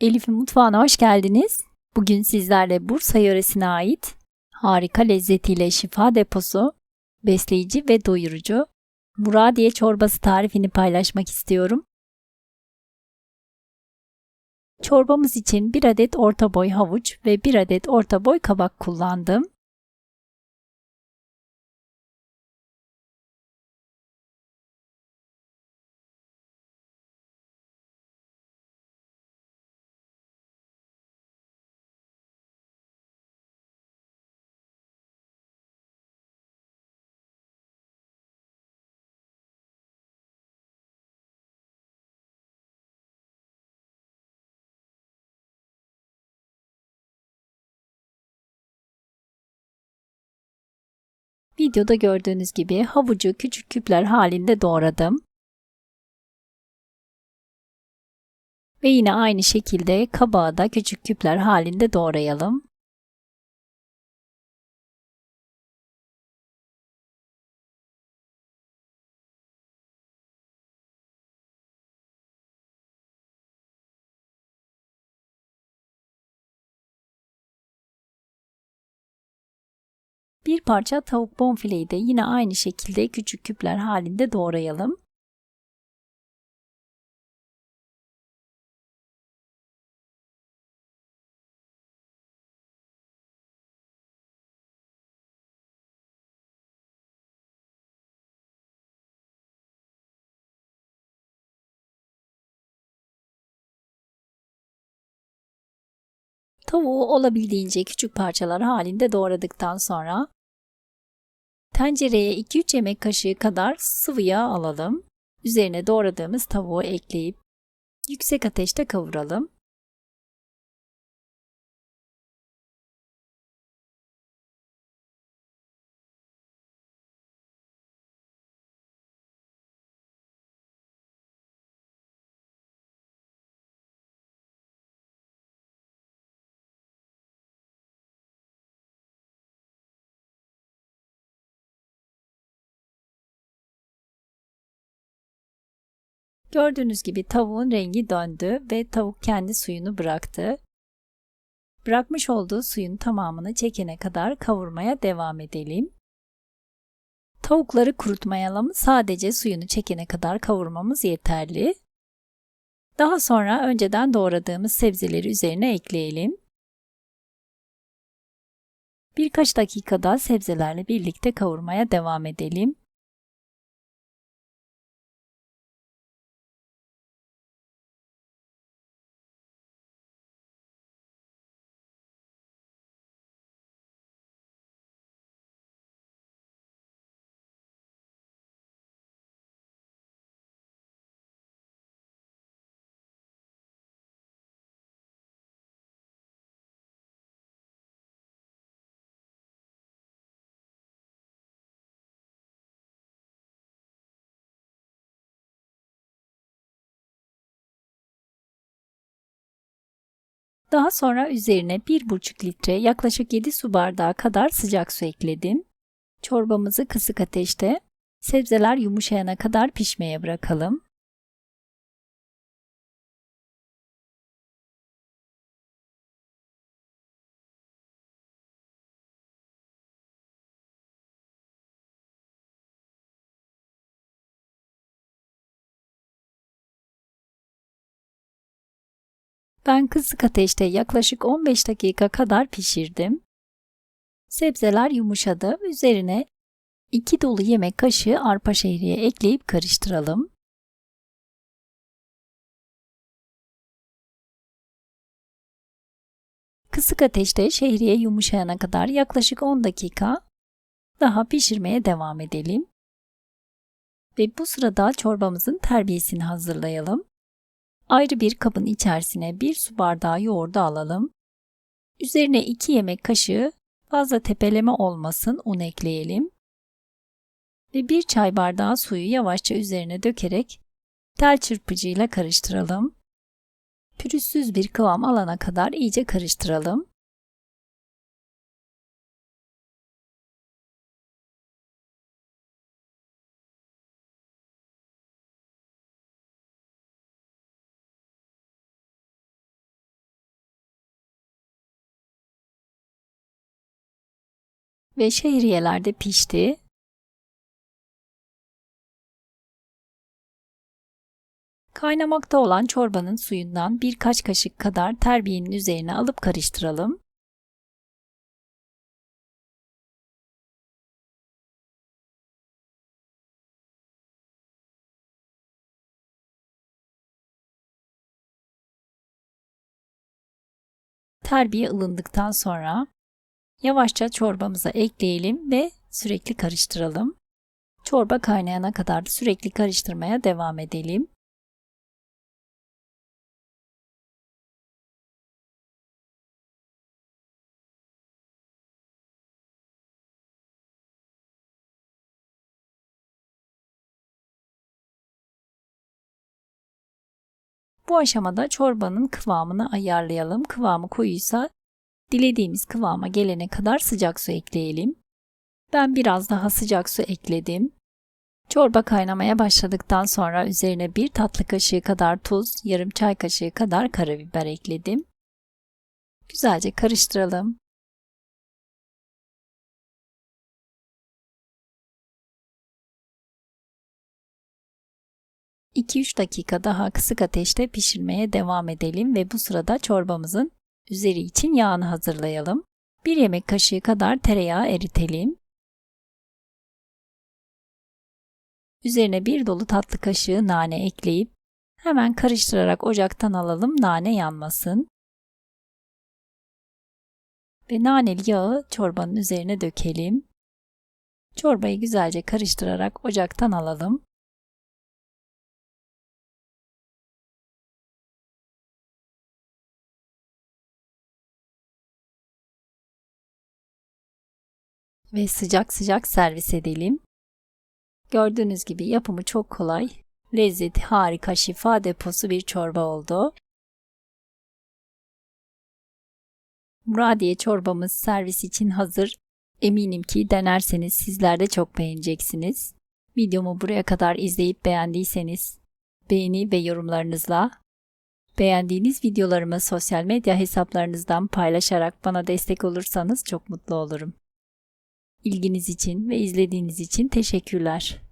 Elif'in mutfağına hoş geldiniz. Bugün sizlerle Bursa yöresine ait harika lezzetiyle şifa deposu, besleyici ve doyurucu Muradiye çorbası tarifini paylaşmak istiyorum. Çorbamız için 1 adet orta boy havuç ve 1 adet orta boy kabak kullandım. Videoda gördüğünüz gibi havucu küçük küpler halinde doğradım. Ve yine aynı şekilde kabağı da küçük küpler halinde doğrayalım. Bir parça tavuk bonfileyi de yine aynı şekilde küçük küpler halinde doğrayalım. Tavuğu olabildiğince küçük parçalar halinde doğradıktan sonra tencereye 2-3 yemek kaşığı kadar sıvı yağ alalım. Üzerine doğradığımız tavuğu ekleyip yüksek ateşte kavuralım. Gördüğünüz gibi tavuğun rengi döndü ve tavuk kendi suyunu bıraktı. Bırakmış olduğu suyun tamamını çekene kadar kavurmaya devam edelim. Tavukları kurutmayalım. Sadece suyunu çekene kadar kavurmamız yeterli. Daha sonra önceden doğradığımız sebzeleri üzerine ekleyelim. Birkaç dakikada sebzelerle birlikte kavurmaya devam edelim. Daha sonra üzerine 1,5 litre yaklaşık 7 su bardağı kadar sıcak su ekledim. Çorbamızı kısık ateşte sebzeler yumuşayana kadar pişmeye bırakalım. Ben kısık ateşte yaklaşık 15 dakika kadar pişirdim. Sebzeler yumuşadı. Üzerine 2 dolu yemek kaşığı arpa şehriye ekleyip karıştıralım. Kısık ateşte şehriye yumuşayana kadar yaklaşık 10 dakika daha pişirmeye devam edelim. Ve bu sırada çorbamızın terbiyesini hazırlayalım. Ayrı bir kabın içerisine bir su bardağı yoğurdu alalım. Üzerine 2 yemek kaşığı fazla tepeleme olmasın un ekleyelim. Ve 1 çay bardağı suyu yavaşça üzerine dökerek tel çırpıcıyla karıştıralım. Pürüzsüz bir kıvam alana kadar iyice karıştıralım. Ve şehriyeler de pişti. Kaynamakta olan çorbanın suyundan birkaç kaşık kadar terbiyenin üzerine alıp karıştıralım. Terbiye ılındıktan sonra yavaşça çorbamıza ekleyelim ve sürekli karıştıralım. Çorba kaynayana kadar sürekli karıştırmaya devam edelim. Bu aşamada çorbanın kıvamını ayarlayalım. Kıvamı koyuysa dilediğimiz kıvama gelene kadar sıcak su ekleyelim. Ben biraz daha sıcak su ekledim. Çorba kaynamaya başladıktan sonra üzerine bir tatlı kaşığı kadar tuz, yarım çay kaşığı kadar karabiber ekledim. Güzelce karıştıralım. 2-3 dakika daha kısık ateşte pişirmeye devam edelim ve bu sırada çorbamızın üzeri için yağını hazırlayalım. 1 yemek kaşığı kadar tereyağı eritelim. Üzerine bir dolu tatlı kaşığı nane ekleyip hemen karıştırarak ocaktan alalım nane yanmasın. Ve naneli yağı çorbanın üzerine dökelim. Çorbayı güzelce karıştırarak ocaktan alalım. Ve sıcak sıcak servis edelim. Gördüğünüz gibi yapımı çok kolay, lezzeti harika, şifa deposu bir çorba oldu. Muradiye çorbamız servis için hazır. Eminim ki denerseniz sizler de çok beğeneceksiniz. Videomu buraya kadar izleyip beğendiyseniz beğeni ve yorumlarınızla beğendiğiniz videolarımı sosyal medya hesaplarınızdan paylaşarak bana destek olursanız çok mutlu olurum. İlginiz için ve izlediğiniz için teşekkürler.